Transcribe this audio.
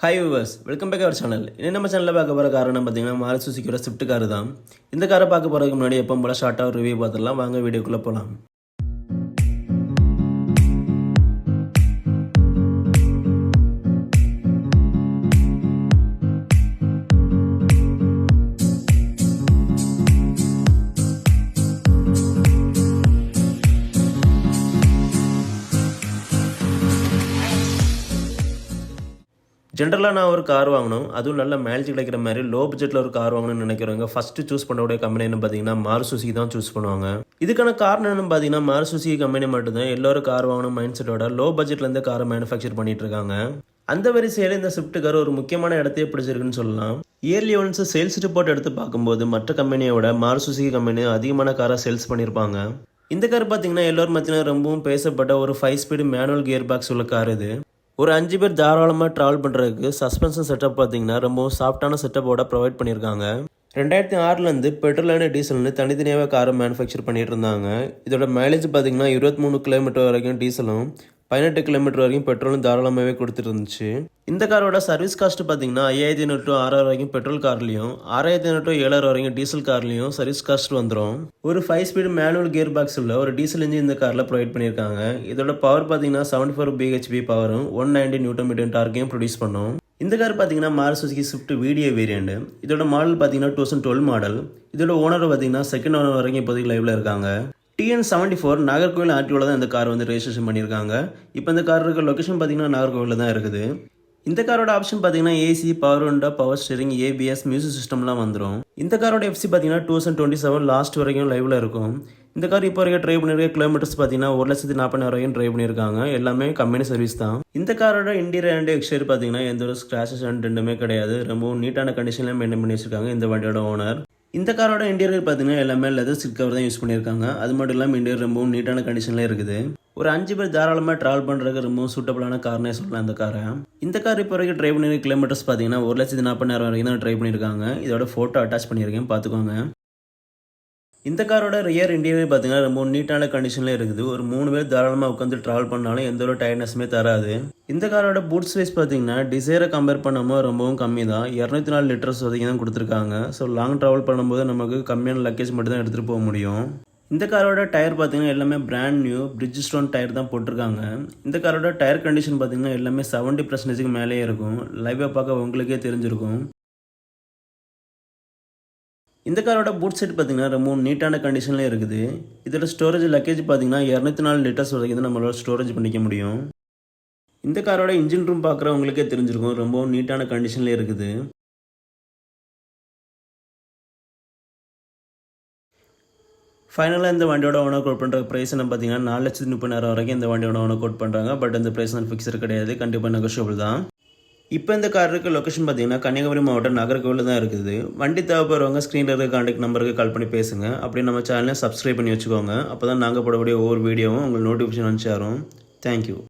Hi viewers welcome back our channel இன்னும் நம்ம சேனலில் பார்க்க போகிற காரணம் பார்த்தீங்கன்னா மாறு சுசிக்கிற ஸ்விஃப்ட் கார் தான். இந்த காரை பார்க்க போகிறதுக்கு முன்னாடி எப்போ போல் ஷார்ட்டாக ஒரு ரிவ்யூ பார்த்துடலாம். வாங்க வீடியோக்குள்ளே போகலாம் ஜென்ரலாக நான் ஒரு கார் வாங்கணும். அதுவும் நல்ல மேலேஜ் கிடைக்கிற மாதிரி லோ பட்ஜெட்டில் ஒரு கார் வாங்கணும்னு நினைக்கிறவங்க ஃபஸ்ட்டு சூஸ் பண்ணக்கூடிய கம்பெனின்னு பார்த்தீங்கன்னா மாருசுசி தான் சூஸ் பண்ணுவாங்க. இதுக்கான காரணம் என்னன்னு பார்த்தீங்கன்னா மாருசுசி கம்பெனி மட்டும்தான். எல்லோரும் கார் வாங்கணும் மைண்ட் செட்டோட லோ பட்ஜெட்லேருந்து காரை மேனுஃபேக்சர் பண்ணிட்டு இருக்காங்க. அந்த வரிசையில் இந்த ஸ்விஃப்ட் கார் ஒரு முக்கியமான இடத்தையே பிடிச்சிருக்குன்னு சொல்லலாம். இயர்லி ஒன்ஸ் சேல்ஸ் ரிப்போர்ட் எடுத்து பார்க்கும்போது மற்ற கம்பெனியோட விட மாருசுசி கம்பெனி அதிகமான காரை சேல்ஸ் பண்ணியிருப்பாங்க. இந்த கார் பார்த்தீங்கன்னா எல்லோரும் பார்த்தீங்கன்னா ரொம்பவும் பேசப்பட்ட ஒரு five speed manual gear box உள்ள கார் இது. ஒரு அஞ்சு பேர் தாராளமாக ட்ராவல் பண்ணுறதுக்கு சஸ்பென்ஷன் செட்டப் பார்த்தீங்கன்னா ரொம்பவும் சாஃப்டான செட்டப்போட ப்ரொவைட் பண்ணியிருக்காங்க. ரெண்டாயிரத்தி ஆறுலேருந்து பெட்ரோலான டீசல்னு தனித்தனியாக காரை மேனுஃபேக்சர் பண்ணிகிட்டு இருந்தாங்க. இதோட மைலேஜ் பார்த்தீங்கன்னா இருபத்தி மூணு கிலோமீட்டர் வரைக்கும் டீசலும் பதினெட்டு கிலோமீட்டர் வரைக்கும் பெட்ரோலும் தாராளமாகவே கொடுத்துட்டு இருந்துச்சு இந்த காரோட சர்வீஸ் காஸ்ட் பார்த்தீங்கன்னா ஐயாயிரத்தி ஐநூறு டு ஆறாயிரம் வரைக்கும் பெட்ரோல் கார்லையும் ஆறாயிரத்தி ஐநூறு டு ஏழாயிரம் வரைக்கும் டீசல் கார்லையும் சர்வீஸ் காஸ்ட் வந்துடும் ஒரு five speed manual gear box உள்ள ஒரு டீசல் இன்ஜின் இந்த காரில் ப்ரொவைட் பண்ணியிருக்காங்க. இதோட பவர் பார்த்தீங்கன்னா செவன்டி ஃபோர் பிஹெச்பி பவரும் ஒன் நைன்டி நியூட்டன் மீட்டர் டார்க்கையும் ப்ரொடியூஸ் பண்ணும். இந்த கார் பார்த்தீங்கன்னா Maruti Suzuki Swift VDI variant இதோட மாடல் பார்த்தீங்கன்னா டூ தௌசண்ட் டுவெல் மாடல் இதோட ஓனர் பார்த்தீங்கன்னா செகண்ட் ஓனர் வரைக்கும் இப்போதைக்கு லைவ்ல இருக்காங்க. டிஎன் செவன்டி ஃபோர் நாகர்கோவில் ஆர்டிஓவில் தான் இந்த கார் வந்து ரெஜிஸ்ட்ரேஷன் பண்ணியிருக்காங்க. இப்போ இந்த கார் இருக்க லொக்கேஷன் பார்த்தீங்கன்னா நாகர்கோவிலில் தான் இருக்குது. இந்த காரோட ஆப்ஷன் பார்த்தீங்கன்னா AC power window power steering ABS music சிஸ்டம்லாம் வந்துடும் இந்த காரோட எஃப்சி பார்த்தீங்கன்னா two thousand twenty seven last வரைக்கும் லைவ்ல இருக்கும். இந்த கார் இப்போ வரைக்கும் ட்ரைவ் பண்ணிருக்க கிலோமீட்டர்ஸ் பார்த்தீங்கன்னா ஒரு லட்சத்தி நாற்பது வரைக்கும் ட்ரைவ் பண்ணியிருக்காங்க. எல்லாமே கம்பெனி சர்வீஸ் தான். இந்த காரோட இன்டீரியர் அண்ட் எக்ஸ்டீரியர் பார்த்தீங்கன்னா எந்த ஒரு ஸ்க்ராச்சஸ் அண்ட் ரெண்டுமே கிடையாது. ரொம்பவும் நீட்டான கண்டிஷனில் மெயின்டைன் பண்ணி வச்சிருக்காங்க இந்த வண்டியோட ஓனர் இந்த காரோட இன்டீரியர் பார்த்தீங்கன்னா எல்லாமே லெதர் சீட் கவர் தான் யூஸ் பண்ணியிருக்காங்க. அது மட்டும் இல்லாமல் இன்டீரியர் ரொம்பவும் நீட்டான கண்டிஷனில் இருக்குது. ஒரு அஞ்சு பேர் தாராளமாக ட்ராவல் பண்ணுறதுக்கு ரொம்பவும் சூட்டபிளான கார்னே சொல்லலாம் இந்த காரை இந்த கார் இப்போ வரைக்கும் ட்ரைவ் பண்ணி கிலோமீட்டர்ஸ் பார்த்தீங்கன்னா ஒரு லட்சத்தி நாற்பதாயிரம் வரைக்கும் தான் ட்ரை பண்ணியிருக்காங்க இதோட ஃபோட்டோ அட்டாச் பண்ணியிருக்கேன் பார்த்துக்கோங்க இந்த காரோட ரியர் இன்டீரியர் பார்த்தீங்கன்னா ரொம்ப நீட்டான கண்டிஷனில் இருக்குது. ஒரு மூணு பேர் தாராளமாக உட்காந்து ட்ராவல் பண்ணாலும் எந்த ஒரு டயர்னஸுமே தராது. இந்த காரோட பூட் ஸ்பேஸ் பார்த்தீங்கன்னா டிசைரை கம்பேர் பண்ணும்போது ரொம்பவும் கம்மி தான் இரநூத்தி நாலு லிட்டர்ஸ் வரைக்கும் தான் கொடுத்துருக்காங்க. ஸோ லாங் ட்ராவல் பண்ணும்போது நமக்கு கம்மியான லக்கேஜ் மட்டும் தான் எடுத்துகிட்டு போக முடியும். இந்த காரோட டயர் பார்த்தீங்கன்னா எல்லாமே brand new Bridgestone tyre தான் போட்டிருக்காங்க. இந்த காரோட டயர் கண்டிஷன் பார்த்தீங்கன்னா எல்லாமே செவன்ட்டி பர்சன்டேஜுக்கு மேலேயே இருக்கும். லைவாக பார்க்க உங்களுக்கே தெரிஞ்சிருக்கும். இந்த காரோட பூட் செட் பார்த்தீங்கன்னா ரொம்ப நீட்டான கண்டிஷன்லேயே இருக்குது. இதோட ஸ்டோரேஜ் லக்கேஜ் பார்த்தீங்கன்னா இரநூத்தி நாலு லிட்டர்ஸ் வரைக்கும் தான் நம்மளோட ஸ்டோரேஜ் பண்ணிக்க முடியும். இந்த காரோட இன்ஜின் ரூம் பார்க்குறவங்களுக்கே தெரிஞ்சிருக்கும் ரொம்ப நீட்டான கண்டிஷன்லேயே இருக்குது. ஃபைனலாக இந்த வண்டியோட ஓனர் கோட் பண்ணுற ப்ரைஸ் என்ன பார்த்தீங்கன்னா நாலு லட்சத்து முப்பதாயிரம் வரைக்கும் இந்த வண்டியோட ஓனர் கோட் பண்ணுறாங்க பட் அந்த ப்ரைஸ் நான் ஃபிக்ஸர் கிடையாது. கண்டிப்பாக நெகோஷியபிள் தான். இப்போ இந்த கார் இருக்க லொக்கேஷன் பார்த்தீங்கன்னா கன்னியாகுமரி மாவட்டம் நாகர்கோவில் தான் இருக்குது. வண்டி தேவைப்படுறவங்க ஸ்க்ரீனில் இருக்க காண்டாக்ட் நம்பருக்கு கால் பண்ணி பேசுங்க. அப்படி நம்ம சேனலை சப்ஸ்கிரைப் பண்ணி வச்சுக்கோங்க. அப்போ தான் நாங்கள் போடக்கூடிய ஒவ்வொரு வீடியோவும் உங்களுக்கு நோட்டிஃபிகேஷன் வந்து சேரும். தேங்க்யூ